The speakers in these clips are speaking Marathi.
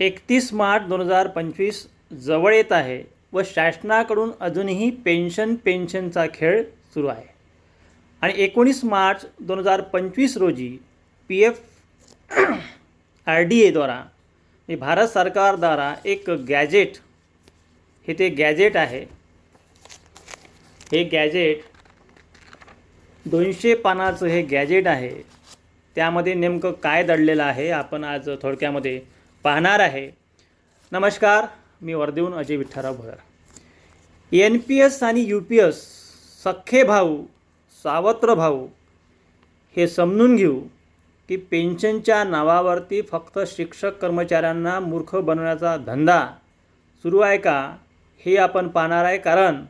एकतीस मार्च दोन हजार पंचवीस जवळ येत आहे व शासनाकडून अजूनही पेन्शन पेन्शनचा खेळ सुरू आहे. आणि एकोणीस मार्च दोन हजार पंचवीस रोजी पी एफ आर डी एद्वारा म्हणजे भारत सरकारद्वारा एक गॅजेट हे ते गॅजेट आहे. हे गॅजेट दोनशे पानाचं हे गॅजेट आहे. त्यामध्ये नेमकं काय दडलेलं आहे आपण आज थोडक्यामध्ये पाहणार आहे. नमस्कार मी वर्धेहून Ajay Vitthalrao Bhoyar. N P S आणि यू पी एस सख्खे भाऊ सावत्र भाऊ हे समजून घेऊ की पेन्शनच्या नावावरती फक्त शिक्षक कर्मचाऱ्यांना मूर्ख बनवण्याचा धंदा सुरू आहे का हे आपण पाहणार आहे कारण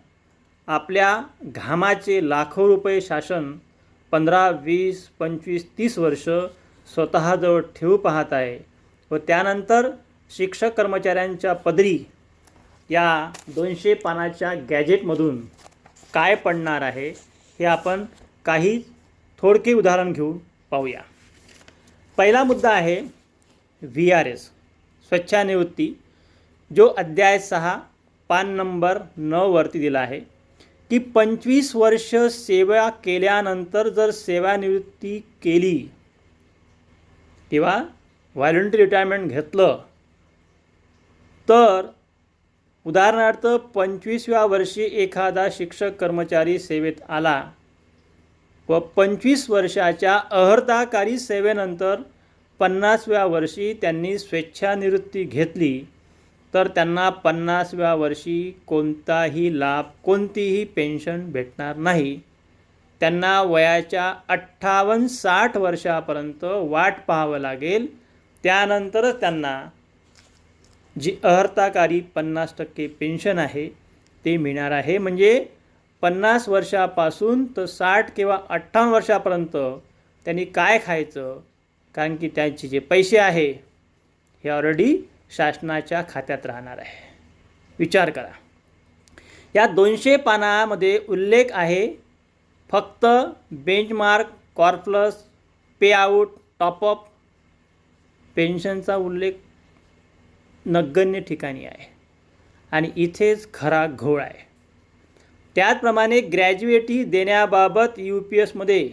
आपल्या घामाचे लाखो रुपये शासन पंधरा वीस पंचवीस तीस वर्ष स्वतःजवळ ठेवू पाहत आहे. व त्यानंतर शिक्षक कर्मचाऱ्यांच्या पदरी या दोनशे पानाच्या गॅजेटमधून काय पडणार आहे हे आपण काही थोडके उदाहरण घेऊन पाहूया. पहिला मुद्दा आहे व्ही आर एस स्वच्छानिवृत्ती जो अध्याय सहा पान नंबर नववरती दिला आहे की पंचवीस वर्ष सेवा केल्यानंतर जर सेवानिवृत्ती केली तेव्हा व्हॉलंटरी रिटायरमेंट घेतलं तर उदाहरणार्थ पंचवीसव्या वर्षी एखादा शिक्षक कर्मचारी सेवेत आला व पंचवीस वर्षाच्या अहर्ताकारी सेवेनंतर पन्नासव्या वर्षी त्यांनी स्वेच्छानिवृत्ती घेतली तर त्यांना पन्नासव्या वर्षी कोणताही लाभ कोणतीही पेन्शन भेटणार नाही. त्यांना वयाच्या अठ्ठावन्न साठ वर्षापर्यंत वाट पाहावं लागेल त्यानंतरच त्यांना जी अहर्ताकारी पन्नास टक्के पेन्शन आहे ते मिळणार आहे. म्हणजे पन्नास वर्षापासून तर साठ किंवा अठ्ठावन्न वर्षापर्यंत त्यांनी काय खायचं? कारण की त्यांचे जे पैसे आहे हे ऑलरेडी शासनाच्या खात्यात राहणार आहे. विचार करा. या दोनशे पानामध्ये उल्लेख आहे फक्त benchmark corpus pay out top up पेन्शनचा उल्लेख नगण्य ठिकाणी आहे. आणि इथेच खरा घोळ आहे. त्याचप्रमाणे ग्रॅज्युएटी देण्याबाबत यू पी एसमध्ये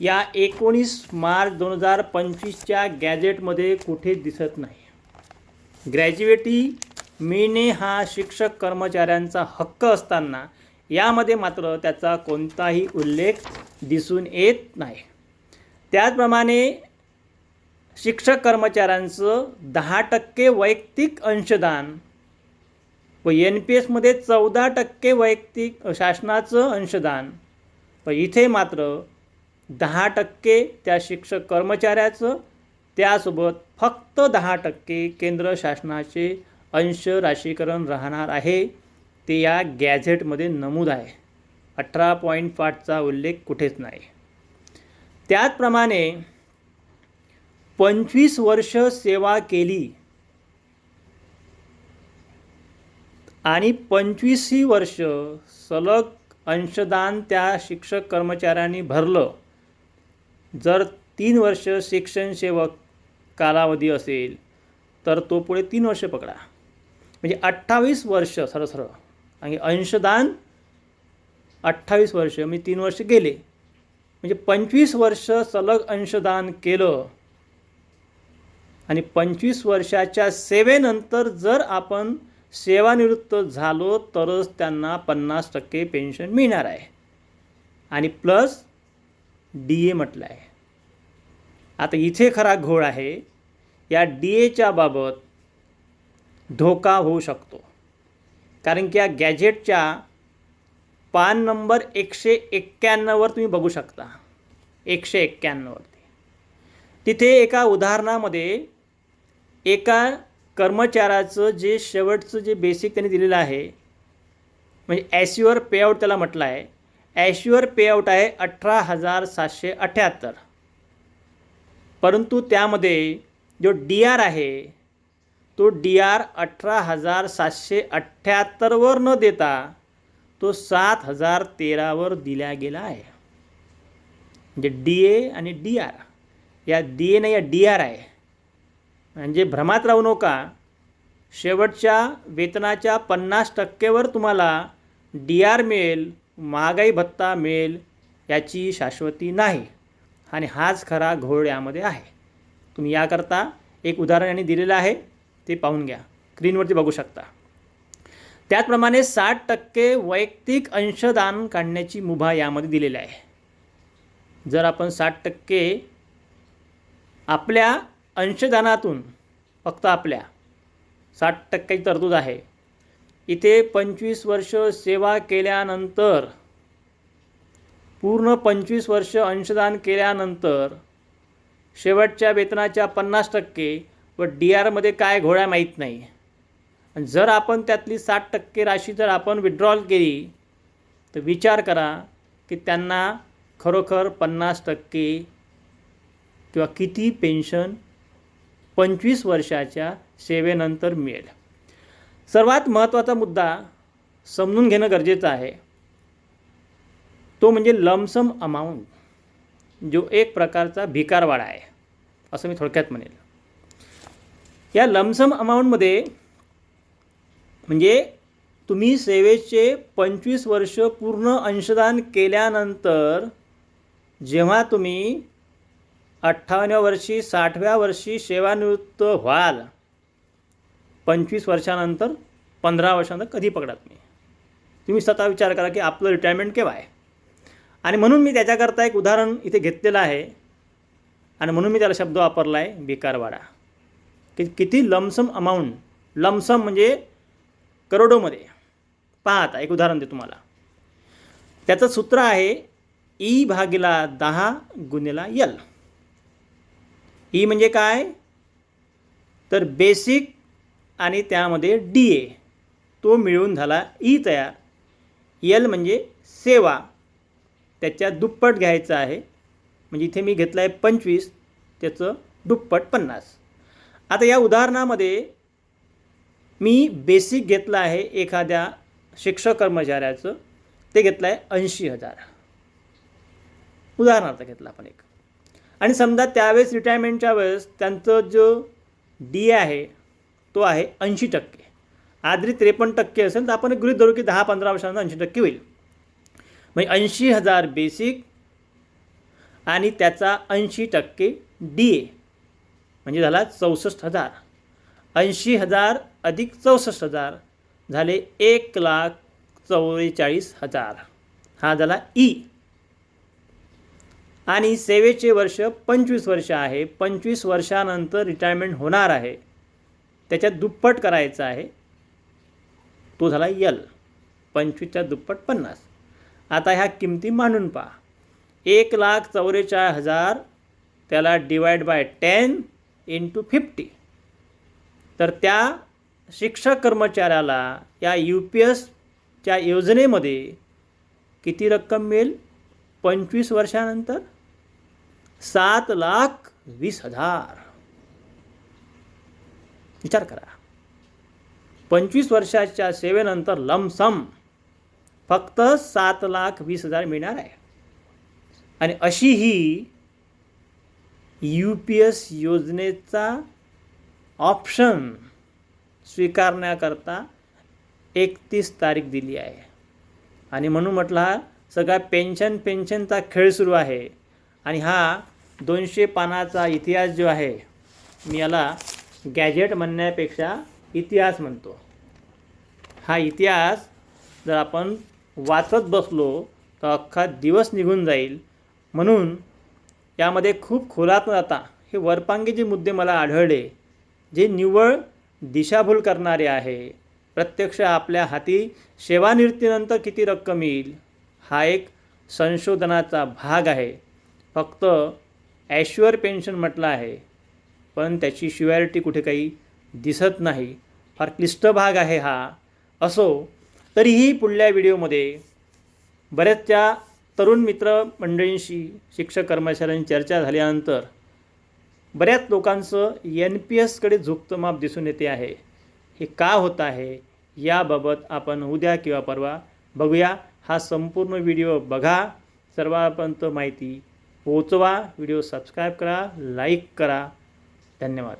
या एकोणीस मार्च दोन हजार पंचवीसच्या गॅजेटमध्ये कुठे दिसत नाही. ग्रॅज्युएटी मिळणे हा शिक्षक कर्मचाऱ्यांचा हक्क असताना यामध्ये मात्र त्याचा कोणताही उल्लेख दिसून येत नाही. त्याचप्रमाणे शिक्षक कर्मचाऱ्यांचं दहा टक्के वैयक्तिक अंशदान व एन पी एसमध्ये चौदा टक्के वैयक्तिक शासनाचं अंशदान. व इथे मात्र दहा टक्के त्या शिक्षक कर्मचाऱ्याचं त्यासोबत फक्त दहा टक्के केंद्र शासनाचे अंश राशीकरण राहणार आहे. ते या गॅझेटमध्ये नमूद आहे. अठरा पॉईंट पाचचा उल्लेख कुठेच नाही. त्याचप्रमाणे पंचवीस वर्ष सेवा केली. आणि पंचवीसही वर्ष सलग अंशदान त्या शिक्षक कर्मचाऱ्यांनी भरलं. जर तीन वर्ष शिक्षण सेवक कालावधी असेल तर तो पुढे तीन वर्ष पकडा. म्हणजे अठ्ठावीस वर्ष सरळ आणि अंशदान अठ्ठावीस वर्ष मी तीन वर्ष गेले. म्हणजे पंचवीस वर्ष सलग अंशदान केलं आणि पंचवीस वर्षाच्या सेवेनंतर जर आपण सेवानिवृत्त झालो तरच त्यांना पन्नास टक्के पेन्शन मिळणार आहे. आणि प्लस डी ए म्हटलं आहे आता इथे खरा घोळ आहे या डी एच्या बाबत धोका होऊ शकतो. कारण की या गॅजेटच्या पान नंबर एकशे एक्क्याण्णववर तुम्ही बघू शकता. एकशे एक्क्याण्णववरती. तिथे एका उदाहरणामध्ये एका कर्मचाऱ्याचं जे शेवटचं जे बेसिक त्यांनी दिलेलं आहे म्हणजे ॲश्युअर पेआउट त्याला म्हटलं आहे. ॲश्युअर पेआउट आहे अठरा हजार सातशे अठ्ठ्याहत्तर परंतु त्यामध्ये जो डी आर आहे तो डी आर अठरा हजार सातशे अठ्ठ्याहत्तरवर न देता तो सात हजार तेरावर दिला गेला आहे. म्हणजे डी ए आणि डी आर या डी एनं या डी आर आहे. म्हणजे भ्रमात राहू नका. शेवटच्या वेतनाच्या पन्नास टक्केवर तुम्हाला डी आर मिळेल महागाई भत्ता मिळेल याची शाश्वती नाही. आणि हाच खरा घोळ यामध्ये आहे. तुम्ही याकरता एक उदाहरण यांनी दिलेलं आहे ते पाहून घ्या. स्क्रीनवरती बघू शकता. त्याचप्रमाणे साठ टक्के वैयक्तिक अंशदान काढण्याची मुभा यामध्ये दिलेली आहे. जर आपण साठ टक्के आपल्या अंशदानातून फक्त आपल्या साठ टक्क्याची तरतूद आहे. इथे पंचवीस वर्ष सेवा केल्यानंतर पूर्ण पंचवीस वर्ष अंशदान केल्यानंतर शेवटच्या वेतनाच्या पन्नास टक्के व डी आरमध्ये काय घोड्या माहीत नाही. आणि जर आपण त्यातली साठ टक्के राशी जर आपण विड्रॉल केली तर विचार करा की त्यांना खरोखर पन्नास टक्के किंवा किती पेन्शन पंचवीस वर्षाच्या सेवेनंतर मिळेल. सर्वात महत्त्वाचा मुद्दा समजून घेणं गरजेचं आहे. तो म्हणजे लमसम अमाऊंट जो एक प्रकारचा भिकारवाडा आहे असं मी थोडक्यात म्हणेल. या लमसम अमाऊंटमध्ये म्हणजे तुम्ही सेवेचे पंचवीस वर्ष पूर्ण अंशदान केल्यानंतर जेव्हा तुम्ही अठ्ठावन्नव्या वर्षी साठव्या वर्षी सेवानिवृत्त व्हाल. पंचवीस वर्षानंतर पंधरा वर्षानंतर कधी पकडत नाही. तुम्ही स्वतः विचार करा की आपलं रिटायरमेंट केव्हा आहे? आणि म्हणून मी त्याच्याकरता एक उदाहरण इथे घेतलेलं आहे. आणि म्हणून मी त्याला शब्द वापरला आहे बेकारवाडा. की किती लमसम अमाऊंट लमसम म्हणजे करोडोमध्ये. पहा आता एक उदाहरण दे तुम्हाला. त्याचं सूत्र आहे ई भागिला दहा गुन्हेला यल ई म्हणजे काय? तर बेसिक आणि त्यामध्ये डी ए तो मिळून झाला ई तयार. यल म्हणजे सेवा. त्याच्या दुप्पट घ्यायचं आहे. म्हणजे इथे मी घेतलं आहे पंचवीस त्याचं दुप्पट पन्नास. आता या उदाहरणामध्ये मी बेसिक घेतलं आहे एखाद्या शिक्षक कर्मचाऱ्याचं. ते घेतलं आहे ऐंशी हजार. उदाहरणार्थ घेतलं आपण एक. आणि समजा त्यावेळेस रिटायरमेंटच्या वेळेस त्यांचं जो डी आहे तो आहे ऐंशी टक्के. आदरी त्रेपन्न टक्के असेल तर आपण गृहित धरू की दहा पंधरा वर्षांना ऐंशी टक्के होईल. म्हणजे ऐंशी हजार बेसिक आणि त्याचा ऐंशी टक्के डी ए म्हणजे झाला चौसष्ट हजार. ऐंशी हजार अधिक चौसष्ट हजार झाले एक लाख चव्वेचाळीस हजार. हा झाला ई आणि सेवेचे वर्ष पंचवीस वर्ष आहे. पंचवीस वर्षानंतर रिटायरमेंट होणार आहे. त्याच्यात दुप्पट करायचं आहे. तो झाला यल पंचवीसच्या दुप्पट पन्नास. आता ह्या किमती मांडून पहा. एक लाख चौवेचाळीस हजार त्याला divide by ten into fifty तर त्या शिक्षक कर्मचाऱ्याला या यू पी एसच्या योजनेमध्ये किती रक्कम मिळेल? पंचवीस वर्षानंतर? सात लाख वीस हजार. विचार करा. पंचवीस वर्षाच्या सेवेनंतर लमसम फक्त सात लाख वीस हजार मिळणार आहे. आणि अशी ही यू पी एस योजनेचा ऑप्शन स्वीकारण्याकरता एकतीस तारीख दिली आहे. आणि म्हणून म्हटलं हा सगळा पेन्शन पेन्शनचा खेळ सुरू आहे. आणि हा दोनशे पानाचा इतिहास जो आहे मी याला गॅजेट म्हणण्यापेक्षा इतिहास म्हणतो. हा इतिहास जर आपण वाचत बसलो तर अख्खा दिवस निघून जाईल. म्हणून यामध्ये खूप खोलात जाता हे वरपांगी जे मुद्दे मला आढळले जे निव्वळ दिशाभूल करणारे आहे. प्रत्यक्ष आपल्या हाती सेवानिवृत्तीनंतर किती रक्कम येईल हा एक संशोधनाचा भाग आहे. फक्त ॲश्युअर पेन्शन म्हटलं आहे. पण त्याची श्युअरिटी कुठे काही दिसत नाही. फार क्लिष्ट भाग आहे हा. असो तरीही पुढल्या व्हिडिओमध्ये बऱ्याचशा तरुण मित्र मंडळींशी शिक्षक कर्मचाऱ्यांची चर्चा झाल्यानंतर बऱ्याच लोकांचं एन पी एसकडे झुकतं माप दिसून येते आहे. हे का होत आहे? याबाबत आपण उद्या किंवा परवा बघूया. हा संपूर्ण व्हिडिओ बघा. सर्वांपर्यंत माहिती पोचवा व्हिडिओ सबस्क्राईब करा लाईक करा. धन्यवाद.